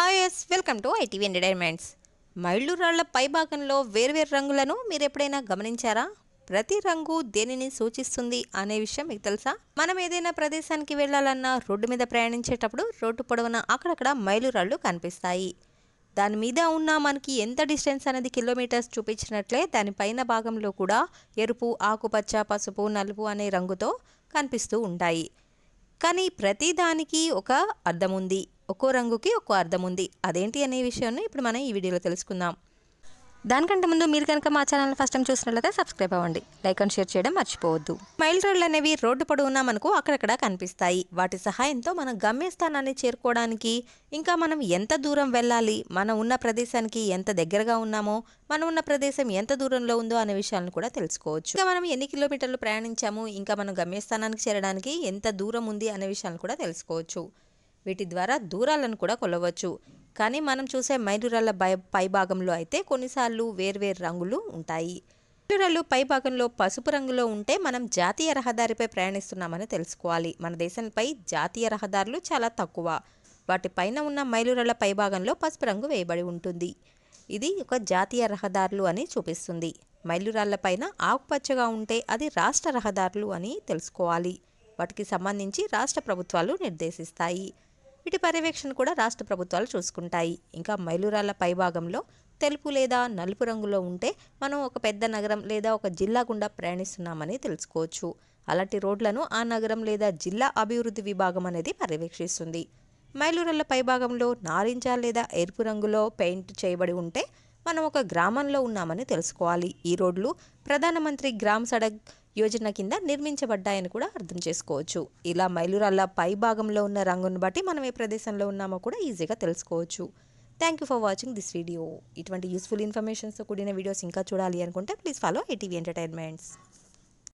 Hi yes welcome to ITV entertainments మైళ్ళు రాళ్ళ పైభాగంలో వేర్వేరు రంగులను మీరు ఎప్పుడైనా గమనించారా? ప్రతి రంగు దేనిని సూచిస్తుంది అనే విషయం మీకు తెలుసా? మనం ఏదైనా ప్రదేశానికి వెళ్ళాలన్నా రోడ్డు మీద ప్రయాణించేటప్పుడు రోడ్డు పొడవున అక్కడక్కడ మైలురాళ్ళు కనిపిస్తాయి. దాని మీద ఉన్న మనకి ఎంత డిస్టెన్స్ అనేది కిలోమీటర్స్ చూపించినట్లే దాని పైన భాగంలో కూడా ఎరుపు ఆకుపచ్చ పసుపు నలుపు అనే రంగుతో కనిపిస్తూ ఉంటాయి. కానీ ప్రతిదానికి ఒక అర్థం ఉంది ఒక్కో రంగుకి ఒక్కో అర్థం ఉంది అదేంటి అనే విషయాన్ని ఇప్పుడు మనం ఈ వీడియోలో తెలుసుకుందాం. దానికంటే ముందు మీరు కనుక మా ఛానల్ ఫస్ట్ టైం చూసినట్లయితే సబ్స్క్రైబ్ అవ్వండి. లైక్ అండ్ షేర్ చేయడం మర్చిపోవద్దు. మైల్ రోడ్లు అనేవి రోడ్డు పొడవునా మనకు అక్కడక్కడ కనిపిస్తాయి. వాటి సహాయంతో మన గమ్యస్థానాన్ని చేరుకోవడానికి ఇంకా మనం ఎంత దూరం వెళ్ళాలి మనం ఉన్న ప్రదేశానికి ఎంత దగ్గరగా ఉన్నామో మనం ఉన్న ప్రదేశం ఎంత దూరంలో ఉందో అనే విషయాలను కూడా తెలుసుకోవచ్చు. ఇంకా మనం ఎన్ని కిలోమీటర్లు ప్రయాణించాము ఇంకా మనం గమ్యస్థానానికి చేరడానికి ఎంత దూరం ఉంది అనే విషయాలను కూడా తెలుసుకోవచ్చు. వీటి ద్వారా దూరాలను కూడా కొలవచ్చు. కానీ మనం చూసే మైలురాళ్ళ పై పైభాగంలో అయితే కొన్నిసార్లు వేర్వేరు రంగులు ఉంటాయి. మైలురాళ్ళు పైభాగంలో పసుపు రంగులో ఉంటే మనం జాతీయ రహదారిపై ప్రయాణిస్తున్నామని తెలుసుకోవాలి. మన దేశంపై జాతీయ రహదారులు చాలా తక్కువ. వాటిపైన ఉన్న మైలురాళ్ళ పైభాగంలో పసుపు రంగు వేయబడి ఉంటుంది. ఇది ఒక జాతీయ రహదారులు అని చూపిస్తుంది. మైలురాళ్ళ పైన ఆకుపచ్చగా ఉంటే అది రాష్ట్ర రహదారులు అని తెలుసుకోవాలి. వాటికి సంబంధించి రాష్ట్ర ప్రభుత్వాలు నిర్దేశిస్తాయి. వీటి పర్యవేక్షణ కూడా రాష్ట్ర ప్రభుత్వాలు చూసుకుంటాయి. ఇంకా మైలురాళ్ళ పైభాగంలో తెలుపు లేదా నలుపు రంగులో ఉంటే మనం ఒక పెద్ద నగరం లేదా ఒక జిల్లా గుండా ప్రయాణిస్తున్నామని తెలుసుకోవచ్చు. అలాంటి రోడ్లను ఆ నగరం లేదా జిల్లా అభివృద్ధి విభాగం అనేది పర్యవేక్షిస్తుంది. మైలురాళ్ళ పైభాగంలో నారింజ లేదా ఎరుపు రంగులో పెయింట్ చేయబడి ఉంటే మనం ఒక గ్రామంలో ఉన్నామని తెలుసుకోవాలి. ఈ రోడ్లు ప్రధానమంత్రి గ్రామ్ సడక్ యోజన కింద నిర్మించబడ్డాయని కూడా అర్థం చేసుకోవచ్చు. ఇలా మైలురాళ్ళ పై భాగంలో ఉన్న రంగును బట్టి మనం ఏ ప్రదేశంలో ఉన్నామో కూడా ఈజీగా తెలుసుకోవచ్చు. Thank you for watching this video ఇటువంటి యూస్ఫుల్ ఇన్ఫర్మేషన్స్తో కూడిన వీడియోస్ ఇంకా చూడాలి అనుకుంటే ప్లీజ్ ఫాలో ఐటీవీ ఎంటర్టైన్మెంట్స్